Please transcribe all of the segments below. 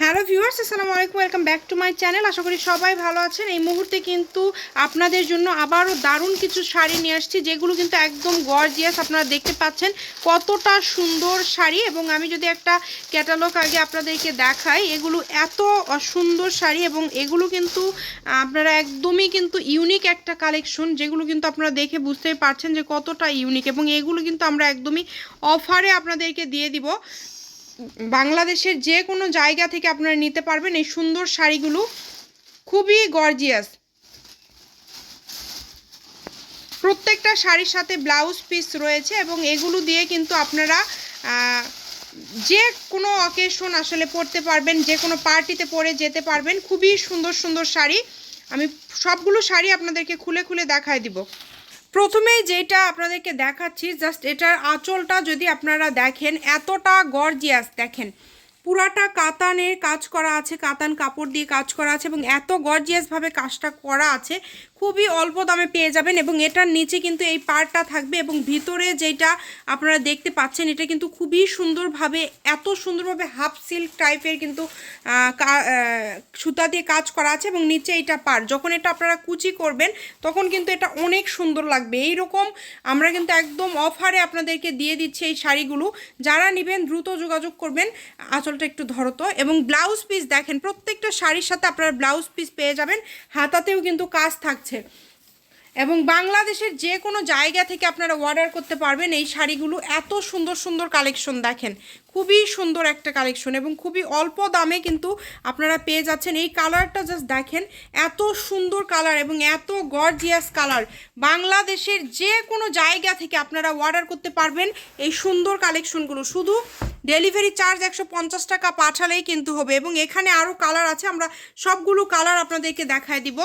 Hello viewers, আসসালামু আলাইকুম, welcome back to my channel. আশা করি সবাই ভালো আছেন। এই মুহূর্তে কিন্তু আপনাদের জন্য আবারও দারুণ কিছু শাড়ি নিয়ে আসছি, যেগুলো কিন্তু একদম গর্জিয়াস আপনারা দেখতে পাচ্ছেন কতটা সুন্দর শাড়ি। এবং আমি যদি একটা ক্যাটালগ আগে আপনাদেরকে দেখাই, এগুলো এত সুন্দর শাড়ি এবং এগুলো কিন্তু আপনারা একদমই কিন্তু ইউনিক একটা কালেকশন যেগুলো কিন্তু আপনারা দেখে বুঝতেই পারছেন যে কতটা ইউনিক এবং এগুলো কিন্তু আমরা একদমই অফারে আপনাদেরকে দিয়ে দিব। বাংলাদেশের যে কোনো জায়গা থেকে আপনারা নিতে পারবেন এই সুন্দর শাড়িগুলো। খুবই গর্জিয়াস প্রত্যেকটা শাড়ির সাথে ব্লাউজ পিস রয়েছে এবং এগুলো দিয়ে কিন্তু আপনারা যে কোনো অকেশন আসলে পরতে পারবেন যে কোনো পার্টিতে পরে যেতে পারবেন। খুবই সুন্দর সুন্দর শাড়ি। আমি সবগুলো শাড়ি আপনাদেরকে খুলে খুলে দেখায় দিব। প্রথমেই যেটা আপনাদেরকে দেখাচ্ছি জাস্ট এটার আঁচলটা যদি আপনারা দেখেন, এতটা গর্জিয়াস দেখেন। পুরাটা কাতানের কাজ করা আছে, কাতান কাপড় দিয়ে কাজ করা আছে এবং এত গর্জিয়াসভাবে কাজটা করা আছে। খুবই অল্প দামে পেয়ে যাবেন এবং এটার নিচে কিন্তু এই পার্টটা থাকবে এবং ভিতরে যেটা আপনারা দেখতে পাচ্ছেন, এটা কিন্তু খুবই সুন্দরভাবে, এত সুন্দরভাবে হাফ সিল্ক টাইপের কিন্তু সুতা দিয়ে কাজ করা আছে এবং নিচে এটা পার যখন এটা আপনারা কুচি করবেন, তখন কিন্তু এটা অনেক সুন্দর লাগবে। এই রকম আমরা কিন্তু একদম অফারে আপনাদেরকে দিয়ে দিচ্ছি এই শাড়িগুলো। যারা নেবেন, দ্রুত যোগাযোগ করবেন। আঁচলটা একটু ধরতো এবং ব্লাউজ পিস দেখেন, প্রত্যেকটা শাড়ির সাথে আপনারা ব্লাউজ পিস পেয়ে যাবেন। হাতাতেও কিন্তু কাজ থাকছে। এবং বাংলাদেশের যে কোনো জায়গা থেকে আপনারা অর্ডার করতে পারবেন এই শাড়িগুলো। এত সুন্দর সুন্দর কালেকশন দেখেন। খুবই সুন্দর একটা কালেকশন এবং খুবই অল্প দামে কিন্তু আপনারা পেয়ে যাচ্ছেন। এই কালারটা জাস্ট দেখেন, এত সুন্দর কালার এবং এত গর্জিয়াস কালার বাংলাদেশের যে কোনো জায়গা থেকে আপনারা অর্ডার করতে পারবেন এই সুন্দর কালেকশনগুলো শুধু ডেলিভারি চার্জ একশো পঞ্চাশ টাকা পাঠালেই কিন্তু হবে এবং এখানে আরও কালার আছে। আমরা সবগুলো কালার আপনাদেরকে দেখায় দিব।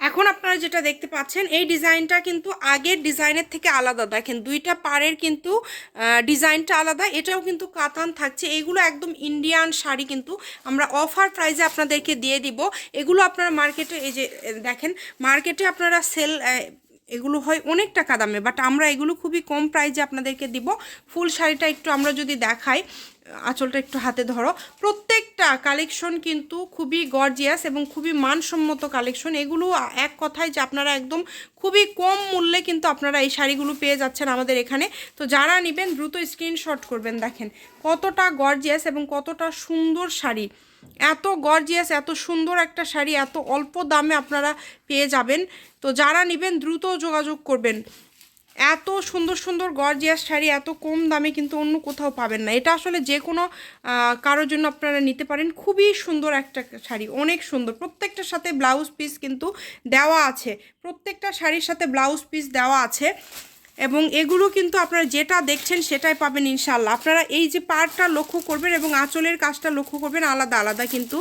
এখন আপনারা যেটা দেখতে পাচ্ছেন, এই ডিজাইনটা কিন্তু আগের ডিজাইনের থেকে আলাদা। দেখেন দুইটা পাড়ের কিন্তু ডিজাইনটা আলাদা, এটাও কিন্তু কাতান থাকছে। এগুলো একদম ইন্ডিয়ান শাড়ি কিন্তু আমরা অফার প্রাইসে আপনাদেরকে দিয়ে দিব। এগুলো আপনারা মার্কেটে, এই যে দেখেন, মার্কেটে আপনারা সেল এগুলো হয় অনেক টাকা দামে, বাট আমরা এগুলো খুবই কম প্রাইজে আপনাদেরকে দিব। ফুল শাড়িটা একটু আমরা যদি দেখাই আঁচলটা একটু হাতে ধরো। প্রত্যেকটা কালেকশন কিন্তু খুবই গর্জিয়াস এবং খুবই মানসম্মত কালেকশন এগুলো এক কথায় যে আপনারা একদম খুবই কম মূল্যে কিন্তু আপনারা এই শাড়িগুলো পেয়ে যাচ্ছেন আমাদের এখানে। তো যারা নেবেন, দ্রুত স্ক্রিনশট করবেন। দেখেন কতটা গর্জিয়াস এবং কতটা সুন্দর শাড়ি। এত গর্জিয়াস এত সুন্দর একটা শাড়ি, এত অল্প দামে আপনারা পেয়ে যাবেন। তো যারা নেবেন, দ্রুত যোগাযোগ করবেন। এত সুন্দর সুন্দর গর্জিয়াস শাড়ি, এত কম দামে কিন্তু অন্য কোথাও পাবেন না। এটা আসলে যে কোনো কারোর জন্য আপনারা নিতে পারেন। খুবই সুন্দর একটা শাড়ি, অনেক সুন্দর। প্রত্যেকটার সাথে ব্লাউজ পিস কিন্তু দেওয়া আছে। প্রত্যেকটা শাড়ির সাথে ব্লাউজ পিস দেওয়া আছে। এবং এগুলো কিন্তু আপনারা যেটা দেখছেন সেটাই পাবেন ইনশাল্লাহ আপনারা এই যে পার্টটা লক্ষ্য করবেন এবং আঁচলের কাজটা লক্ষ্য করবেন আলাদা আলাদা কিন্তু।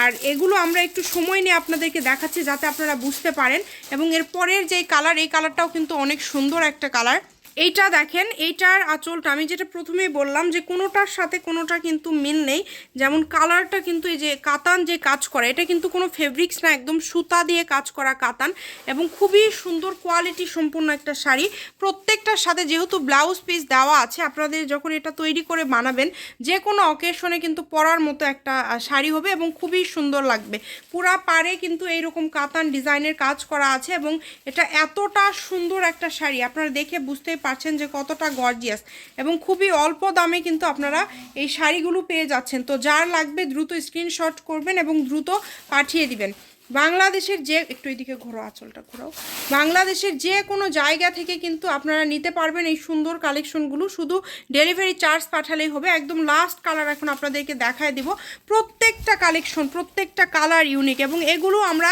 আর এগুলো আমরা একটু সময় নিয়ে আপনাদেরকে দেখাচ্ছি যাতে আপনারা বুঝতে পারেন। এবং এর পরের যে কালার, এই কালারটাও কিন্তু অনেক সুন্দর একটা কালার। এইটা দেখেন, এইটার আঁচলটা, আমি যেটা প্রথমেই বললাম যে কোনোটার সাথে কোনোটা কিন্তু মিল নেই। যেমন কালারটা কিন্তু এই যে কাতান যে কাজ করা, এটা কিন্তু কোনো ফেব্রিক্স না, একদম সুতা দিয়ে কাজ করা কাতান এবং খুবই সুন্দর কোয়ালিটি সম্পূর্ণ একটা শাড়ি। প্রত্যেকটার সাথে যেহেতু ব্লাউজ পিস দেওয়া আছে, আপনাদের যখন এটা তৈরি করে বানাবেন, যে কোনো অকেশনে কিন্তু পরার মতো একটা শাড়ি হবে এবং খুবই সুন্দর লাগবে। পুরা পারে কিন্তু এইরকম কাতান ডিজাইনের কাজ করা আছে এবং এটা এতটা সুন্দর একটা শাড়ি, আপনারা দেখে বুঝতেই পারছেন যে কতটা গর্জিয়াস এবং খুবই অল্প দামে কিন্তু আপনারা এই শাড়িগুলো পেয়ে যাচ্ছেন। তো যার লাগবে দ্রুত স্ক্রিনশট করবেন এবং দ্রুত পাঠিয়ে দিবেন। বাংলাদেশের যে, একটু এদিকে ঘোরো আঁচলটা ঘোরাও। বাংলাদেশের যে কোনো জায়গা থেকে কিন্তু আপনারা নিতে পারবেন এই সুন্দর কালেকশনগুলো। শুধু ডেলিভারি চার্জ পাঠালেই হবে। একদম লাস্ট কালার এখন আপনাদেরকে দেখায় দিব। প্রত্যেকটা কালেকশন, প্রত্যেকটা কালার ইউনিক এবং এগুলো আমরা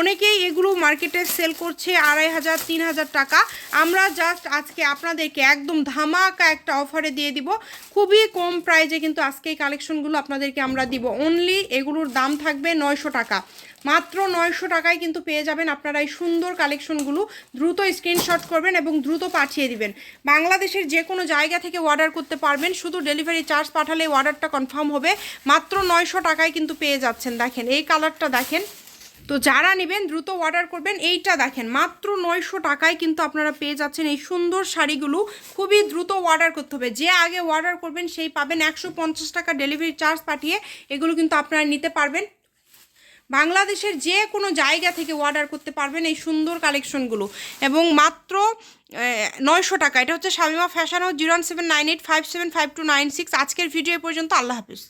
অনেকেই এগুলো মার্কেটে সেল করছে আড়াই হাজার, তিন হাজার টাকা। আমরা জাস্ট আজকে আপনাদেরকে একদম ধামাকা একটা অফারে দিয়ে দিব। খুবই কম প্রাইজে কিন্তু আজকে এই কালেকশনগুলো আপনাদেরকে আমরা দিব। অনলি এগুলোর দাম থাকবে নয়শো টাকা। মাত্র নয়শো টাকায় কিন্তু পেয়ে যাবেন আপনারা এই সুন্দর কালেকশনগুলো দ্রুত স্ক্রিনশট করবেন এবং দ্রুত পাঠিয়ে দিবেন। বাংলাদেশের যে কোনো জায়গা থেকে অর্ডার করতে পারবেন। শুধু ডেলিভারি চার্জ পাঠালে অর্ডারটা কনফার্ম হবে। মাত্র নয়শো টাকায় কিন্তু পেয়ে যাচ্ছেন। দেখেন, এই কালারটা দেখেন। তো যারা নেবেন, দ্রুত অর্ডার করবেন। এইটা দেখেন, মাত্র নয়শো টাকায় কিন্তু আপনারা পেয়ে যাচ্ছেন এই সুন্দর শাড়িগুলো। খুবই দ্রুত অর্ডার করতে হবে। যে আগে অর্ডার করবেন, সেই পাবেন একশো পঞ্চাশ টাকা ডেলিভারি চার্জ পাঠিয়ে এগুলো কিন্তু আপনারা নিতে পারবেন। বাংলাদেশের যে কোনো জায়গা থেকে অর্ডার করতে পারবেন এই সুন্দর কালেকশনগুলো এবং মাত্র নয়শো টাকা। এটা হচ্ছে Shamima fashion o, zero seven nine eight five seven five two nine six. আজকের ভিডিও পর্যন্ত, আল্লাহ হাফিজ।